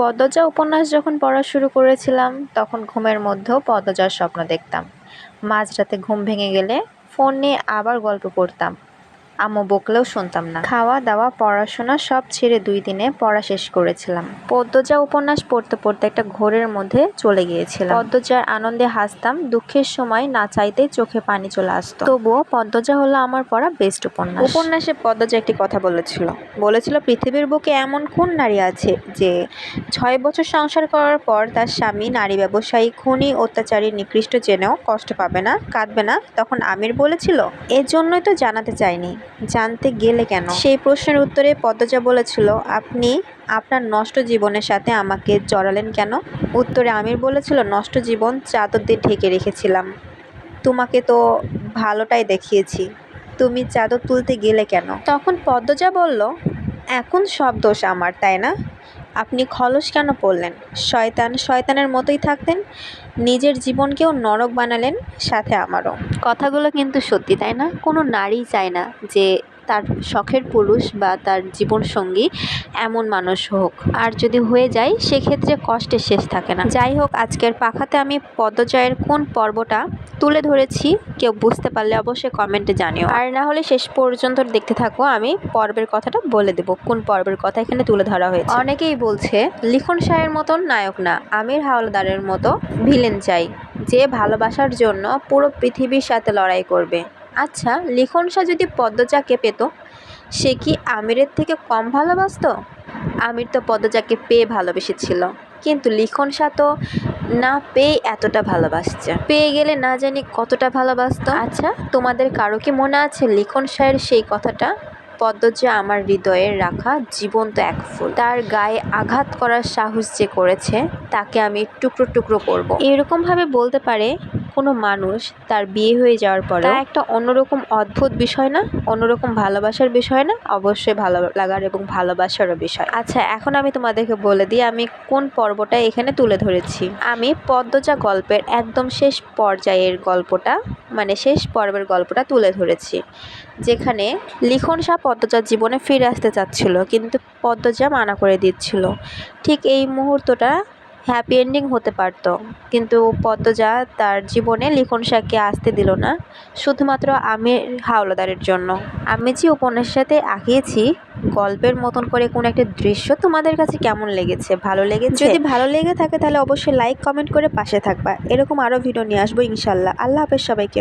পদ্মজা উপন্যাস যখন পড়া শুরু করেছিলাম, তখন ঘুমের মধ্যেও পদ্মজার স্বপ্ন দেখতাম। মাঝরাতে ঘুম ভেঙে গেলে ফোন নিয়ে আবার গল্প পড়তাম আম্মু বকলেও শুনতাম না। খাওয়া, দাওয়া, পড়াশোনা সব ছেড়ে দুই দিনে পড়া শেষ করেছিলাম। পদ্মজা উপন্যাস পড়তে পড়তে একটা ঘোরের মধ্যে চলে গিয়েছিলাম। পদ্মজার আনন্দে হাসতাম, দুঃখের সময় না চাইতেই চোখে পানি চলে আসতো। তবুও পদ্মজা হলো আমার পড়া বেস্ট উপন্যাস। উপন্যাসে পদ্মজা একটি কথা বলেছিল। বলেছিল, পৃথিবীর বুকে এমন কোন নারী আছে যে ছয় বছর সংসার করার পর তার স্বামী, নারী ব্যবসায়ী, খুনি, অত্যাচারী, নিকৃষ্ট জেনেও কষ্ট পাবে না, কাঁদবে না? তখন আমির বলেছিল এর জন্যই তো জানাতে চাইনি। জানতে গেলে কেন? সেই প্রশ্নের উত্তরে পদ্মজা বলেছিল আপনি আপনার নষ্ট জীবনের সাথে আমাকে জড়ালেন কেন? উত্তরে আমির বলেছিল নষ্ট জীবন চাদর দিয়ে ঢেকে রেখেছিলাম। তোমাকে তো ভালোটাই দেখিয়েছি। তুমি চাদর তুলতে গেলে কেন? তখন পদ্মজা বলল এখন সব দোষ আমার, তাই না? আপনি খলস কেন পড়লেন? শয়তান শয়তানের মতোই থাকতেন, নিজের জীবনকেও নরক বানালেন, সাথে আমারও। কথাগুলো কিন্তু সত্যি, তাই না? কোনো নারী চায় না যে তার শখের পুরুষ বা তার জীবনসঙ্গী এমন মানুষ হোক। আর যদি হয়ে যায়, সেক্ষেত্রে কষ্টের শেষ থাকে না। যাই হোক, আজকের পাখাতে আমি পদ্মজয়ের কোন পর্বটা তুলে ধরেছি, কেউ বুঝতে পারলে অবশ্যই কমেন্টে জানিও। আর না হলে শেষ পর্যন্ত দেখতে থাকো, আমি পর্বের কথাটা বলে দেবো, কোন পর্বের কথা এখানে তুলে ধরা হয়েছে। অনেকেই বলছে, লিখন শাহের মতন নায়ক না, আমির হাওলাদারের মতো ভিলেন চাই, যে ভালোবাসার জন্য পুরো পৃথিবীর সাথে লড়াই করবে। আচ্ছা লিখন শাহ যদি পদ্মজাকে পেত, সে কি আমিরের থেকে কম ভালোবাসতো? আমির তো পদ্মজাকে পেয়ে ভালোবেসেছিল। কিন্তু লিখন শাহ তো না পেয়ে এতটা ভালোবাসছে। পেয়ে গেলে না জানি কতটা ভালোবাসতো? আচ্ছা তোমাদের কারও কি মনে আছে লিখন শাহের সেই কথাটা? পদ্মজা আমার হৃদয়ে রাখা জীবন্ত এক ফুল। তার গায়ে আঘাত করার সাহস যে করেছে, তাকে আমি টুকরো টুকরো করব। এরকমভাবে বলতে পারে কোনো মানুষ তার বিয়ে হয়ে যাওয়ার পরে তা একটা অন্যরকম অদ্ভুত বিষয় না? অন্যরকম ভালোবাসার বিষয় না? অবশ্যই ভালো লাগার এবং ভালোবাসারও বিষয়। আচ্ছা এখন আমি তোমাদেরকে বলে দিই আমি কোন পর্বটা এখানে তুলে ধরেছি। আমি পদ্মজা গল্পের একদম শেষ পর্যায়ের গল্পটা মানে শেষ পর্বের গল্পটা তুলে ধরেছি। যেখানে লিখন শাহ পদ্মজার জীবনে ফিরে আসতে চাচ্ছিল কিন্তু পদ্মজা মানা করে দিচ্ছিল। ঠিক এই মুহূর্তটা হ্যাপি এন্ডিং হতে পারত। কিন্তু পদ্মজা তার জীবনে লিখন শাহকে আসতে দিল না, শুধুমাত্র আমির হাওলাদারের জন্য। আমি যে উপন্যাসের সাথে আঁকিয়েছি, গল্পের মতন করে কোনো একটা দৃশ্য তোমাদের কাছে কেমন লেগেছে? ভালো লেগেছে? যদি ভালো লেগে থাকে তাহলে অবশ্যই লাইক কমেন্ট করে পাশে থাকবা। এরকম আরও ভিডিও নিয়ে আসব ইনশাল্লাহ। আল্লাহ হাফেজ সবাইকে।